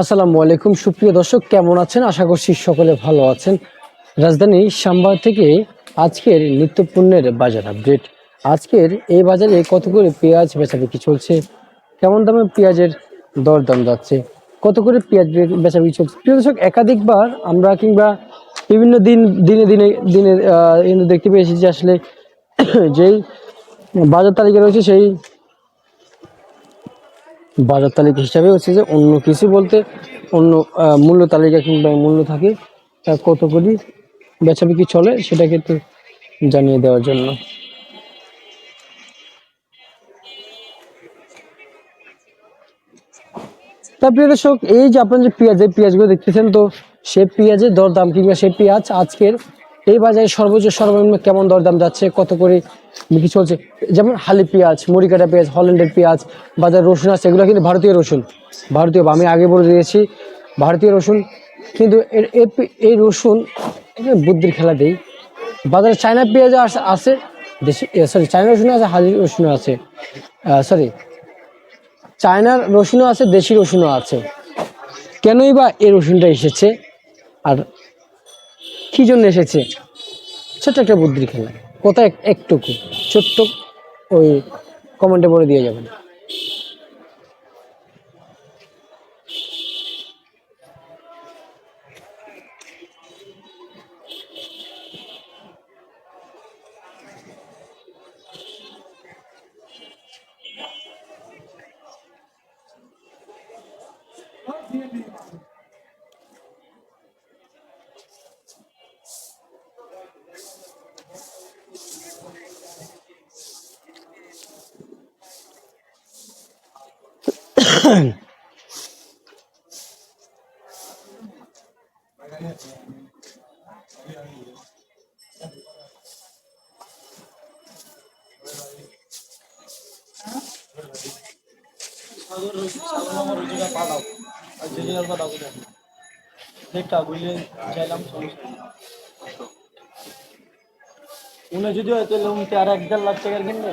আসসালামু আলাইকুম। সুপ্রিয় দর্শক, কেমন আছেন? আশা করছি সকলে ভালো আছেন। রাজধানী সাম্বা থেকে আজকের নিত্য পণ্যের বাজার আপডেট আজকের এই বাজারে কত করে পেঁয়াজ বেচাবিকি চলছে? কেমন দামে পেঁয়াজের দরদাম যাচ্ছে? কত করে পেঁয়াজ বেচাবিকি চলছে? প্রিয় দর্শক, একাধিকবার আমরা কিংবা বিভিন্ন দিন, দিনে দিনে দিনে দেখতে পেয়েছি যে আসলে যেই বাজার তালিকা রয়েছে, সেই বাজার তালিকা হিসাবে হচ্ছে যে অন্য কিছু বলতে অন্য মূল্য তালিকা কিংবা মূল্য থাকে কত করি বেচাবিকি চলে সেটা কিন্তু জানিয়ে দেওয়ার জন্য। তা দর্শক, এই যে আপনার যে পেঁয়াজ এই পেঁয়াজগুলো দেখতেছেন, তো সে পেঁয়াজের দরদাম কিংবা সে পেঁয়াজ আজকের এই বাজারে সর্বোচ্চ সর্বনিম্ন কেমন দরদাম যাচ্ছে? কত করে বিক্রি চলছে? যেমন হালি পেঁয়াজ, মুড়িকাটা পেঁয়াজ, হল্যান্ডের পেঁয়াজ, বাজার রসুন আছে, এগুলো কিন্তু ভারতীয় রসুন। ভারতীয় আমি আগে বলে দিয়েছি, ভারতীয় রসুন। কিন্তু এর এই রসুন বুদ্ধির খেলা দেই, বাজারে চায়না পেঁয়াজ আছে, দেশি সরি চায়না রসুন আছে, হালি রসুন আছে। সরি চায়নার রসুনও আছে, দেশি রসুনও আছে। কেনই বা এই রসুনটা এসেছে? আর কি জন্য এসেছে? ছোট্ট একটা বুদ্ধির খেলা। কোথায় একটুকু? ছোট্ট ওই কমেন্টে বলে দিয়ে যাবেন। দেখটা বুঝলে উনি যদি হয় তাহলে আর এক দেড় লাখ টাকার কিনবে?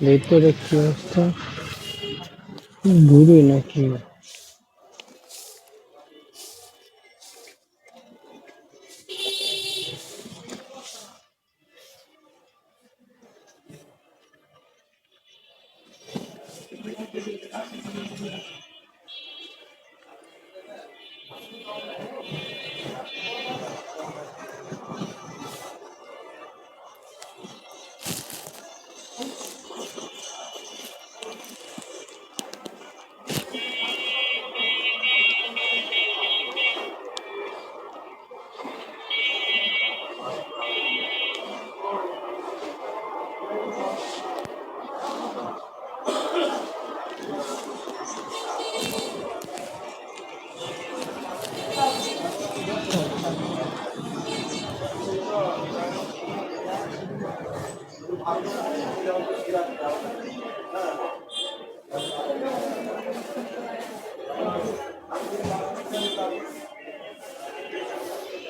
ভিতরে কি অবস্থা ঘুরে নাকি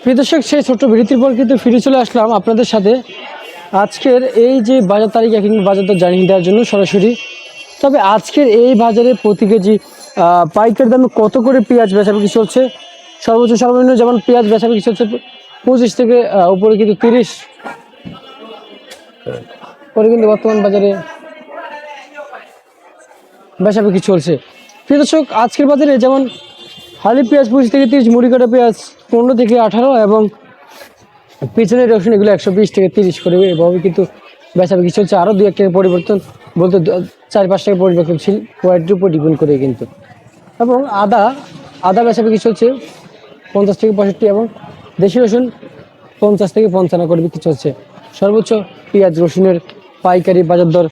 প্রিয় দর্শক সেই ছোট্ট বিরতির পর কিন্তু ফিরে চলে আসলাম আপনাদের সাথে। আজকের এই যে বাজার তালিকা কিংবা বাজার দর জানিয়ে দেওয়ার জন্য সরাসরি, তবে আজকের এই বাজারে প্রতি কেজি পাইকারি দামে কত করে পেঁয়াজ বেচাবিকি চলছে? সর্বোচ্চ সর্বনিম্ন যেমন পেঁয়াজ বেচাবিকি চলছে পঁচিশ থেকে উপরে কিন্তু তিরিশ। পরে কিন্তু বর্তমান বাজারে বেচাবিকি চলছে। প্রিয় দর্শক, আজকের বাজারে যেমন হালি পেঁয়াজ পঁচিশ থেকে তিরিশ মুড়ি কাটা পেঁয়াজ পনেরো থেকে আঠারো এবং পিছনের রসুন এগুলো একশো বিশ থেকে তিরিশ করে এভাবে কিন্তু বেচাবিকি চলছে। আরও দু এক টাকা পরিবর্তন বলতে চার পাঁচ টাকা পরিবর্তন ছিল কোয়ালিটির উপর ডিপেন্ড করে কিন্তু। এবং আদা আদা বেচাবিকি চলছে পঞ্চাশ থেকে পঁয়ষট্টি এবং দেশি রসুন পঞ্চাশ থেকে পঞ্চান্ন করে বিক্রি চলছে। সর্বোচ্চ পেঁয়াজ রসুনের পাইকারি বাজার দর